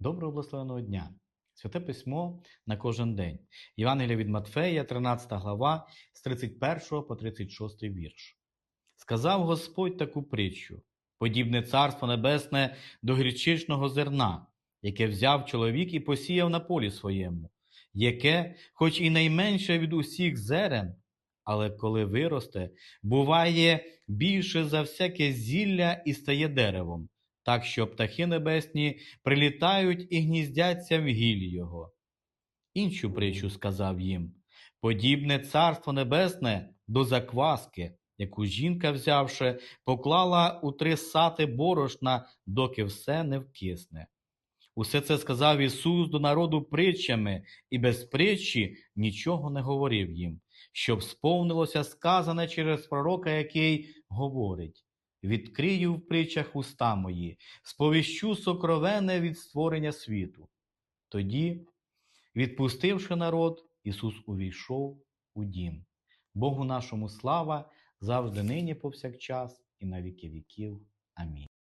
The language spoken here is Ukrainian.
Доброго благословеного дня! Святе письмо на кожен день. Євангелія від Матфея, 13 глава, з 31 по 36 вірш. Сказав Господь таку притчу: подібне царство небесне до гречичного зерна, яке взяв чоловік і посіяв на полі своєму, яке, хоч і найменше від усіх зерен, але коли виросте, буває більше за всяке зілля і стає деревом, так що птахи небесні прилітають і гніздяться в гіллі його. Іншу притчу сказав їм: подібне царство небесне до закваски, яку жінка, взявши, поклала у три сати борошна, доки все не вкисне. Усе це сказав Ісус до народу притчами, і без притчі нічого не говорив їм, щоб сповнилося сказане через пророка, який говорить: Відкрию в притчах уста мої, сповіщу сокровене від створення світу. Тоді, відпустивши народ, Ісус увійшов у дім. Богу нашому слава завжди нині повсякчас і на віки віків. Амінь.